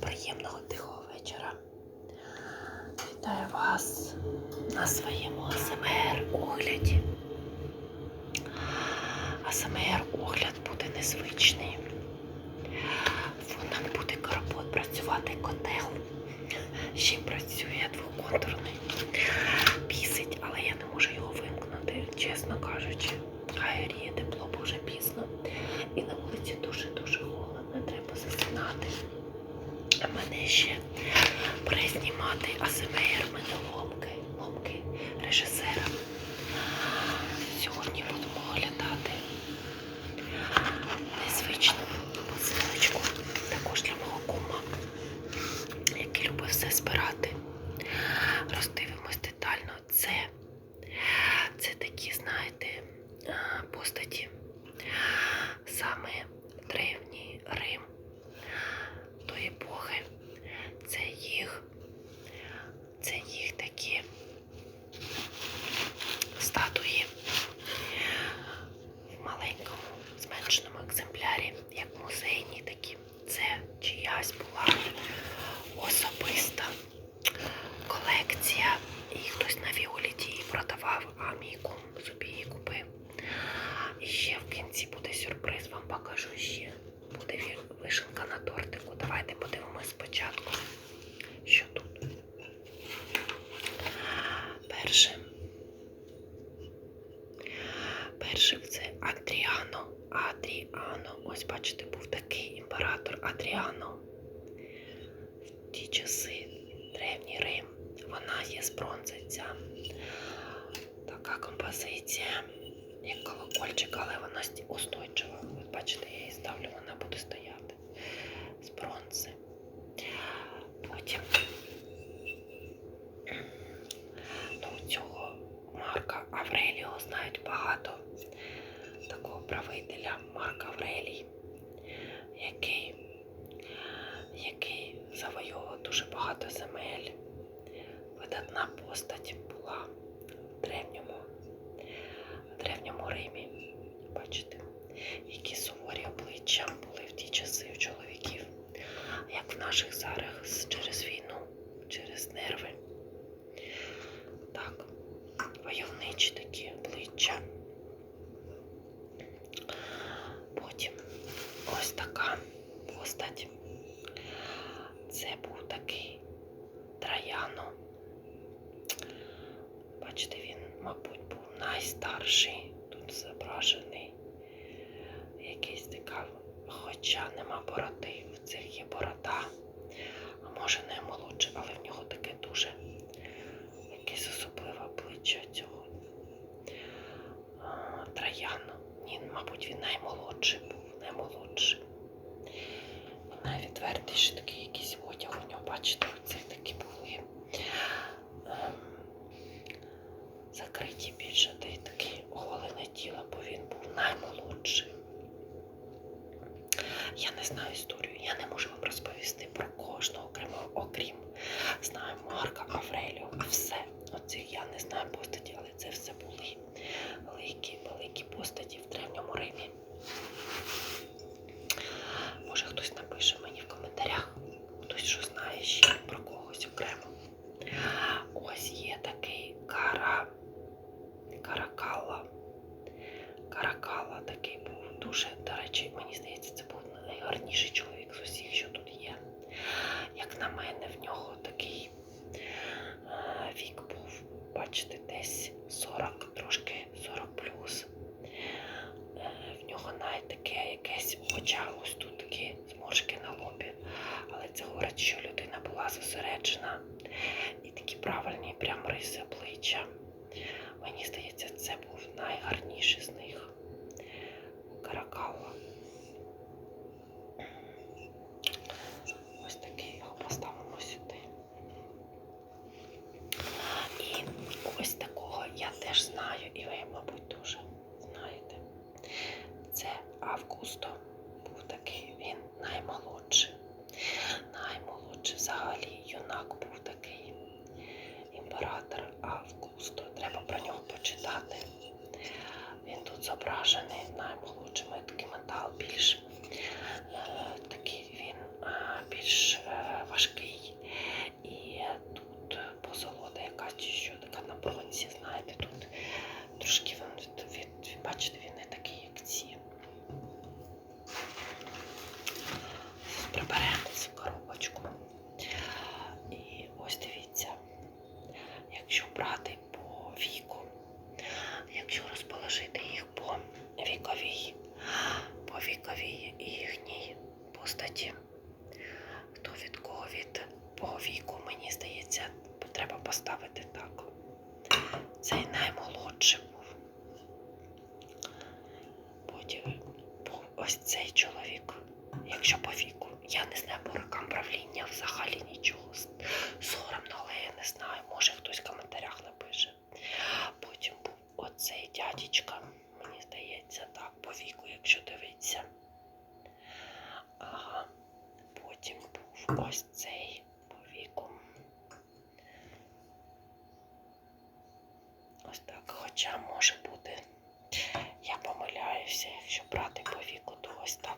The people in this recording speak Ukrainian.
приємного тихого вечора. Вітаю вас на своєму АСМР огляді. АСМР огляд буде незвичний. Ще перезнімати АСМР, мене ломки, ломки режисера. Сьогодні будемо оглядати незвичну посилочку, також для мого кума, який любить все збирати. Роздивимось детально. Це, це такі, знаєте, а, постаті саме древній Рим тої епохи. Це їх, це їх такі статуї в маленькому зменшеному екземплярі, як музейні такі. Це чиясь була особиста колекція. І хтось на Віоліті її продавав, а мій кум собі її купив. І ще в кінці буде сюрприз, вам покажу ще. Буде ві- вишенка на тортику. Давайте подивимось спочатку, що тут. Перше. Перший це Адріано. Адріано. Ось бачите, був такий імператор Адріано. В ті часи Древній Рим. Вона є з бронзи така композиція, як колокольчик, але вона устойчива. От бачите, я її ставлю, вона буде стояти з бронзи. Потім ну, цього Марка Авреліо знають багато правителя Марк Аврелій, який, який завойовував дуже багато земель. Видатна постать була в древньому, в древньому Римі. Бачите, які суворі обличчя були в ті часи у чоловіків, як в наших зараз через війну, через нерви. Так, войовничі такі обличчя. Потім ось така постать. Це був такий Траяно. Бачите, він, мабуть, був найстарший. Тут зображений якийсь така, хоча нема бороди, в цих є борода. А може не молодше, але в нього таке дуже якесь особливе обличчя цього Траяно. Ні, мабуть, він наймолодший був, наймолодший. Найвідвертіший такий якийсь одяг у нього, бачите, оці такі були ем, закриті й таке оголене тіло, бо він був наймолодший. Я не знаю історію, я не можу вам розповісти про кожного окремо, окрім знаю Марка Авреліо. Все. Оцих я не знаю постаті, але це все були великі, великі постаті в Древньому Римі. Може хтось напише мені в коментарях, хтось що знає ще про когось окремо. Ось є такий кара. Каракала. Каракала такий був дуже, до речі, мені здається, це був найгарніший чоловік з усіх, що тут є. Як на мене, в нього такий е, вік був, бачите, десь 40, трошки 40 плюс. Е, в нього навіть таке якесь оча, ось тут такі зморшки на лобі. Але це говорить, що людина була зосереджена і такі правильні прям риси обличчя. Мені здається, це був найгарніший з них. Каракала. Ось такий його поставимо сюди. І ось такого я теж знаю, і ви, мабуть, дуже знаєте. Це Августо він наймолодший. Наймолодший взагалі юнак був такий. Імператор Августо. Треба про нього почитати. Він тут зображений наймолодшим, такий метал більш е, такий він е, більш е, важкий. І тут позолота якась чи що така на бронзі, знаєте, тут трошки він, від, від, бачите, він не такий, як ці. Цю коробочку. І ось дивіться, якщо брати по віку, якщо розположити їх по віковій, по віковій їхній постаті, хто від кого від по віку, мені здається, треба поставити так. Цей наймолодший був. Потім по- ось цей чоловік, якщо по віку. Я не знаю по рокам правління взагалі нічого. Соромно, але я не знаю. Може хтось в коментарях напише. Потім був оцей дядечка, мені здається, так, по віку, якщо дивитися. Ага. Потім був ось цей по віку. Ось так, хоча може бути. Я помиляюся, якщо брати по віку, то ось так